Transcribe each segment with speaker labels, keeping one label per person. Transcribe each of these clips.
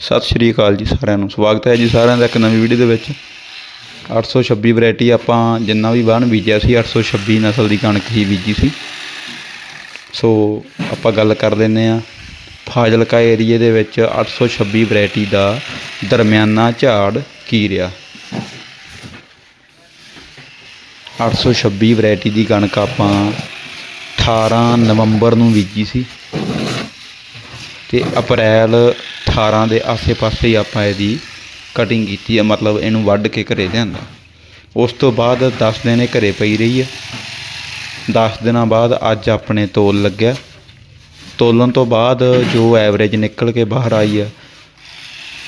Speaker 1: ਸਤਿ ਸ਼੍ਰੀ ਅਕਾਲ ਜੀ ਸਾਰਿਆਂ ਨੂੰ। ਸਵਾਗਤ ਹੈ ਜੀ ਸਾਰਿਆਂ ਦਾ ਇੱਕ ਨਵੀਂ ਵੀਡੀਓ ਦੇ ਵਿੱਚ। 826 ਵੈਰਾਈਟੀ ਆਪਾਂ ਜਿੰਨਾ ਵੀ ਵਾਹਣ ਬੀਜਿਆ ਸੀ 826 ਨਸਲ ਦੀ ਕਣਕ ਹੀ ਬੀਜੀ ਸੀ। ਸੋ ਆਪਾਂ ਗੱਲ ਕਰ ਲੈਂਦੇ ਆ ਫਾਜ਼ਿਲਕਾ ਏਰੀਏ ਦੇ ਵਿੱਚ 826 ਵੈਰਾਈਟੀ ਦਾ ਦਰਮਿਆਨਾ ਝਾੜ ਕੀ ਰਿਹਾ? 826 ਵੈਰਾਈਟੀ ਦੀ ਕਣਕ ਆਪਾਂ 18 ਨਵੰਬਰ ਨੂੰ ਬੀਜੀ ਸੀ। ਤੇ ਅਪ੍ਰੈਲ 18 ਦੇ ਆਸੇ-ਪਾਸੇ ਹੀ ਆਪਾਂ ਇਹਦੀ ਕਟਿੰਗ ਕੀਤੀ ਹੈ, ਮਤਲਬ ਇਹਨੂੰ ਵੱਢ ਕੇ ਘਰੇ ਲਿਆਂਦਾ। ਉਸ ਤੋਂ ਬਾਅਦ 10 ਦਿਨ ਇਹ ਘਰੇ ਪਈ ਰਹੀ ਹੈ। 10 ਦਿਨਾਂ ਬਾਅਦ ਅੱਜ ਆਪਣੇ ਤੋਲ ਲੱਗਿਆ। ਤੋਲਣ ਤੋਂ ਬਾਅਦ ਜੋ ਐਵਰੇਜ ਨਿਕਲ ਕੇ ਬਾਹਰ ਆਈ ਹੈ,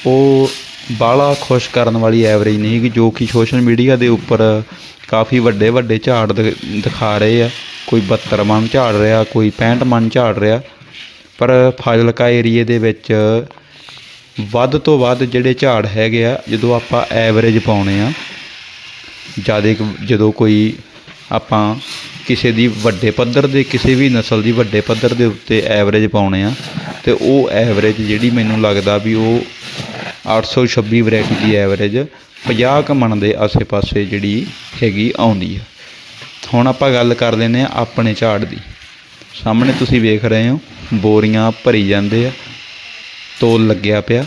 Speaker 1: ਉਹ ਬਾਲਾ ਖੁਸ਼ ਕਰਨ ਵਾਲੀ ਐਵਰੇਜ ਨਹੀਂ ਕਿ ਜੋ ਕਿ ਸੋਸ਼ਲ ਮੀਡੀਆ ਦੇ ਉੱਪਰ ਕਾਫੀ ਵੱਡੇ ਵੱਡੇ ਝਾੜ ਦਿ- ਦਿਖਾ ਰਹੇ ਆ। ਕੋਈ 72 ਮਣ ਝਾੜ ਰਿਹਾ, ਕੋਈ 65 ਮਣ ਝਾੜ ਰਿਹਾ। ਪਰ ਫਾਜ਼ਿਲਕਾ ਏਰੀਏ ਦੇ ਵਿੱਚ ਵੱਧ ਤੋਂ ਵੱਧ ਜਿਹੜੇ ਝਾੜ ਹੈਗੇ ਆ, ਜਦੋਂ ਆਪਾਂ ਐਵਰੇਜ ਪਾਉਣੇ ਆ, ਜ਼ਿਆਦਾ ਜਦੋਂ ਕੋਈ ਆਪਾਂ ਕਿਸੇ ਦੀ ਵੱਡੇ ਪੱਧਰ ਦੇ, ਕਿਸੇ ਵੀ ਨਸਲ ਦੀ ਵੱਡੇ ਪੱਧਰ ਦੇ ਉੱਤੇ ਐਵਰੇਜ ਪਾਉਣੇ ਆ, ਤੇ ਉਹ ਐਵਰੇਜ ਜਿਹੜੀ ਮੈਨੂੰ ਲੱਗਦਾ ਵੀ ਉਹ 826 ਵੈਰਾਈਟੀ ਦੀ ਐਵਰੇਜ 50 ਕੁ ਦੇ ਆਸੇ-ਪਾਸੇ ਜਿਹੜੀ ਹੈਗੀ ਆਉਂਦੀ ਆ। ਹੁਣ ਆਪਾਂ ਗੱਲ ਕਰ ਲੈਂਦੇ ਆ ਆਪਣੇ ਝਾੜ ਦੀ। ਸਾਹਮਣੇ ਤੁਸੀਂ ਵੇਖ ਰਹੇ ਹੋ, ਬੋਰੀਆਂ ਭਰੀ ਜਾਂਦੇ ਆ ਤੋਲ ਲੱਗਿਆ ਪਿਆ।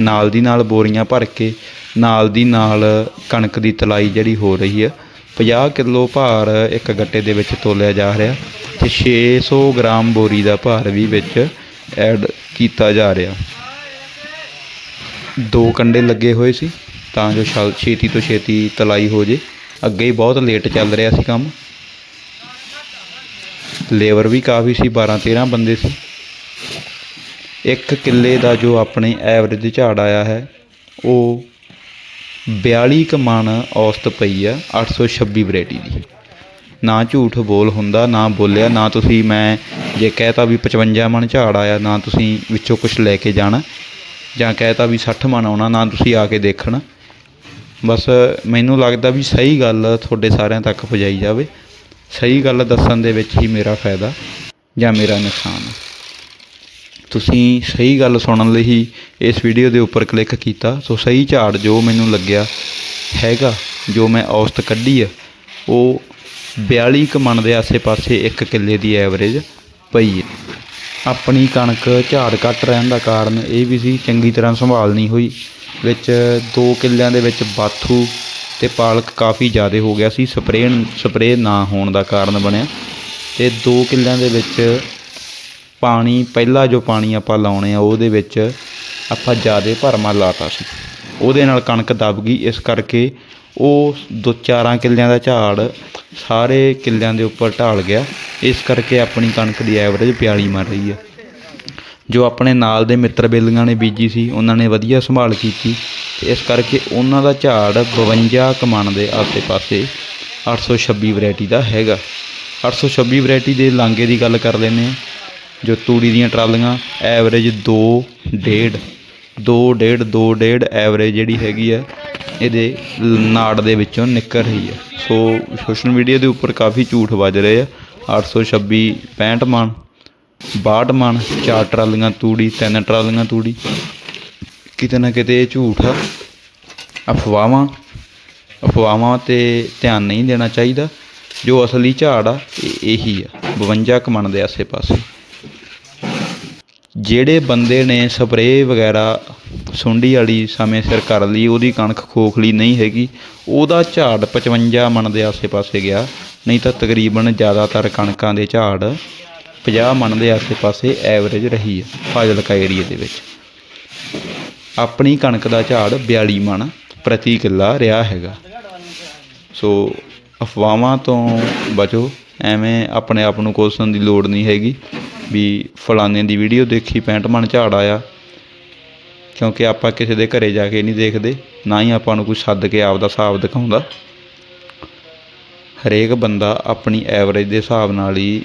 Speaker 1: ਨਾਲ ਦੀ ਨਾਲ ਬੋਰੀਆਂ ਭਰ ਕੇ, ਨਾਲ ਦੀ ਨਾਲ ਕਣਕ ਦੀ ਤਲਾਈ ਜਿਹੜੀ ਹੋ ਰਹੀ ਆ 50 ਕਿਲੋ ਭਾਰ ਇੱਕ ਗੱਟੇ ਦੇ ਵਿੱਚ ਤੋਲਿਆ ਜਾ ਰਿਹਾ ਤੇ 600 ਗ੍ਰਾਮ ਬੋਰੀ ਦਾ ਭਾਰ ਵੀ ਵਿੱਚ ਐਡ ਕੀਤਾ ਜਾ ਰਿਹਾ। ਦੋ ਕੰਡੇ ਲੱਗੇ ਹੋਏ ਸੀ, ਤਾਂ ਜੋ ਛਲ- ਛੇਤੀ ਤੋਂ ਛੇਤੀ ਤਲਾਈ ਹੋ ਜੇ। ਅੱਗੇ ਹੀ ਬਹੁਤ ਲੇਟ ਚੱਲ ਰਿਹਾ ਸੀ ਕੰਮ। ਲੇਬਰ ਵੀ ਕਾਫੀ ਸੀ 12 13 ਬੰਦੇ ਸੀ। ਇੱਕ ਕਿੱਲੇ ਦਾ ਜੋ ਆਪਣੇ ਐਵਰੇਜ ਝਾੜ ਆਇਆ ਹੈ, ਉਹ 42 ਕੁ ਮਣ ਔਸਤ ਪਈ ਆ 826 ਵੈਰਾਈਟੀ ਦੀ। ਨਾ ਝੂਠ ਬੋਲ ਹੁੰਦਾ, ਨਾ ਬੋਲਿਆ, ਨਾ ਤੁਸੀਂ ਮੈਂ ਜੇ ਕਹਿਤਾ ਵੀ 55 ਮਣ ਝਾੜ ਆਇਆ, ਨਾ ਤੁਸੀਂ ਵਿੱਚੋਂ ਕੁਝ ਲੈ ਕੇ ਜਾਣਾ, ਜਾਂ ਕਹਿਤਾ ਵੀ 60 ਮਣ ਆਉਣਾ, ਨਾ ਤੁਸੀਂ ਆ ਕੇ ਦੇਖਣਾ। ਬਸ ਮੈਨੂੰ ਲੱਗਦਾ ਵੀ ਸਹੀ ਗੱਲ ਤੁਹਾਡੇ ਸਾਰਿਆਂ ਤੱਕ ਪਹੁੰਚਾਈ ਜਾਵੇ। ਸਹੀ ਗੱਲ ਦੱਸਣ ਦੇ ਵਿੱਚ ਹੀ ਮੇਰਾ ਫਾਇਦਾ ਜਾਂ ਮੇਰਾ ਨੁਕਸਾਨ। ਤੁਸੀਂ ਸਹੀ ਗੱਲ ਸੁਣਨ ਲਈ ਹੀ ਇਸ ਵੀਡੀਓ ਦੇ ਉੱਪਰ ਕਲਿੱਕ ਕੀਤਾ। ਸੋ ਸਹੀ ਝਾੜ ਜੋ ਮੈਨੂੰ ਲੱਗਿਆ ਹੈਗਾ, ਜੋ ਮੈਂ ਔਸਤ ਕੱਢੀ ਆ, ਉਹ 42 ਕੁ ਮਣ ਦੇ ਆਸੇ-ਪਾਸੇ ਇੱਕ ਕਿੱਲੇ ਦੀ ਐਵਰੇਜ ਪਈ ਹੈ ਆਪਣੀ ਕਣਕ ਝਾੜ ਘੱਟ ਰਹਿਣ ਦਾ ਕਾਰਨ ਇਹ ਵੀ ਸੀ, ਚੰਗੀ ਤਰ੍ਹਾਂ ਸੰਭਾਲ ਨਹੀਂ ਹੋਈ। ਵਿੱਚ ਦੋ ਕਿੱਲਿਆਂ ਦੇ ਵਿੱਚ ਬਾਥੂ ਤੇ ਪਾਲਕ ਕਾਫੀ ਜ਼ਿਆਦਾ ਹੋ ਗਿਆ ਸੀ ਸਪਰੇਅ ਸਪਰੇਅ ਨਾ ਹੋਣ ਦਾ ਕਾਰਨ ਬਣਿਆ। ਤੇ ਦੋ ਕਿੱਲਿਆਂ ਦੇ ਵਿੱਚ ਪਾਣੀ, ਪਹਿਲਾ ਜੋ ਪਾਣੀ ਆਪਾਂ ਲਾਉਣੇ ਆ, ਉਹਦੇ ਵਿੱਚ ਆਪਾਂ ਜ਼ਿਆਦਾ ਭਰਮਾ ਲਾਤਾ ਸੀ। ਉਹਦੇ ਨਾਲ ਕਣਕ ਦਬ ਗਈ, ਇਸ ਕਰਕੇ ਉਹ ਦੋ ਚਾਰਾਂ ਕਿੱਲਿਆਂ ਦਾ ਝਾੜ ਸਾਰੇ ਕਿੱਲਿਆਂ ਦੇ ਉੱਪਰ ਢਾਲ ਗਿਆ। ਇਸ ਕਰਕੇ ਆਪਣੀ ਕਣਕ ਦੀ ਐਵਰੇਜ 42 ਮਰ ਰਹੀ ਹੈ। ਜੋ ਆਪਣੇ ਨਾਲ ਦੇ ਮਿੱਤਰ ਬੇਲੀਆਂ ਨੇ ਬੀਜੀ ਸੀ, ਉਹਨਾਂ ਨੇ ਵਧੀਆ ਸੰਭਾਲ ਕੀਤੀ। ਇਸ ਕਰਕੇ ਉਹਨਾਂ ਦਾ ਝਾੜ 52 ਕਮਣ ਦੇ ਆਸੇ-ਪਾਸੇ 826 ਵੈਰਾਈਟੀ ਦਾ ਹੈਗਾ। 826 ਵੈਰਾਈਟੀ ਦੇ ਲਾਂਗੇ ਦੀ ਗੱਲ ਕਰ ਲੈਂਦੇ ਹਾਂ। ਜੋ ਤੂੜੀ ਦੀਆਂ ਟਰਾਲੀਆਂ ਐਵਰੇਜ 2 ਡੇਢ 2 ਡੇਢ 2 ਡੇਢ ਐਵਰੇਜ ਜਿਹੜੀ ਹੈਗੀ ਆ, ਇਹਦੇ ਨਾੜ ਦੇ ਵਿੱਚੋਂ ਨਿਕਲ ਰਹੀ ਹੈ ਸੋ ਸੋਸ਼ਲ ਮੀਡੀਆ ਦੇ ਉੱਪਰ ਕਾਫੀ ਝੂਠ ਵੱਜ ਰਹੇ ਆ। 826 65 ਮਣ 62 ਮਣ, ਚਾਰ ਟਰਾਲੀਆਂ ਤੂੜੀ, ਤਿੰਨ ਟਰਾਲੀਆਂ ਤੂੜੀ। ਕਿਤੇ ਨਾ ਕਿਤੇ ਇਹ ਝੂਠ ਆ। ਅਫਵਾਹਾਂ ਅਫਵਾਹਾਂ ਤੇ ਧਿਆਨ ਨਹੀਂ ਦੇਣਾ ਚਾਹੀਦਾ। ਜੋ ਅਸਲੀ ਝਾੜ ਆ, ਇਹ ਇਹੀ ਆ। 52 ਕੁ ਦੇ ਆਸੇ-ਪਾਸੇ। ਜਿਹੜੇ ਬੰਦੇ ਨੇ ਸਪਰੇਅ ਵਗੈਰਾ ਸੁੰਡੀ ਵਾਲੀ ਸਮੇਂ ਸਿਰ ਕਰ ਲਈ, ਉਹਦੀ ਕਣਕ ਖੋਖਲੀ ਨਹੀਂ ਹੈਗੀ, ਉਹਦਾ ਝਾੜ 55 ਮਣ ਦੇ ਆਸੇ-ਪਾਸੇ ਗਿਆ, ਨਹੀਂ ਤਾਂ ਤਕਰੀਬਨ ਜ਼ਿਆਦਾਤਰ ਕਣਕਾਂ ਦੇ ਝਾੜ 50 ਮਣ ਦੇ ਆਸੇ-ਪਾਸੇ ਐਵਰੇਜ ਰਹੀ ਹੈ ਫਾਜ਼ਿਲਕਾ ਏਰੀਏ ਦੇ ਵਿੱਚ। ਆਪਣੀ ਕਣਕ ਦਾ ਝਾੜ 42 ਮਣ ਪ੍ਰਤੀ ਕਿੱਲਾ ਰਿਹਾ ਹੈਗਾ। ਸੋ ਅਫਵਾਹਾਂ ਤੋਂ ਬਚੋ, ਐਵੇਂ ਆਪਣੇ ਆਪ ਨੂੰ ਕੋਸਣ ਦੀ ਲੋੜ ਨਹੀਂ ਹੈਗੀ। ਵੀ ਫਲਾਣੇ ਦੀ ਵੀਡੀਓ ਦੇਖੀ 65 ਮਣ ਝਾੜ ਆਇਆ। ਕਿਉਂਕਿ ਆਪਾਂ ਕਿਸੇ ਦੇ ਘਰੇ ਜਾ ਕੇ ਨਹੀਂ ਦੇਖਦੇ, ਨਾ ਹੀ ਆਪਾਂ ਨੂੰ ਕੋਈ ਸੱਦ ਕੇ ਆਪਦਾ ਹਿਸਾਬ ਦਿਖਾਉਂਦਾ। ਹਰੇਕ ਬੰਦਾ ਆਪਣੀ ਐਵਰੇਜ ਦੇ ਹਿਸਾਬ ਨਾਲ ਹੀ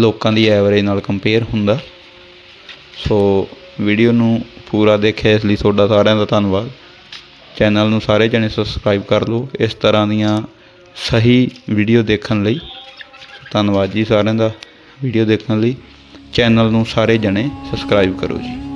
Speaker 1: ਲੋਕਾਂ ਦੀ ਐਵਰੇਜ ਨਾਲ ਕੰਪੇਅਰ ਹੁੰਦਾ। ਸੋ ਵੀਡੀਓ ਨੂੰ ਪੂਰਾ ਦੇਖਿਆ, ਇਸ ਲਈ ਤੁਹਾਡਾ ਸਾਰਿਆਂ ਦਾ ਧੰਨਵਾਦ। ਚੈਨਲ ਨੂੰ ਸਾਰੇ ਜਣੇ ਸਬਸਕ੍ਰਾਈਬ ਕਰ ਲਓ, ਇਸ ਤਰ੍ਹਾਂ ਦੀਆਂ ਸਹੀ ਵੀਡੀਓ ਦੇਖਣ ਲਈ। ਧੰਨਵਾਦ ਜੀ ਸਾਰਿਆਂ ਦਾ। ਵੀਡੀਓ ਦੇਖਣ ਲਈ ਚੈਨਲ ਨੂੰ ਸਾਰੇ ਜਣੇ ਸਬਸਕ੍ਰਾਈਬ ਕਰੋ ਜੀ।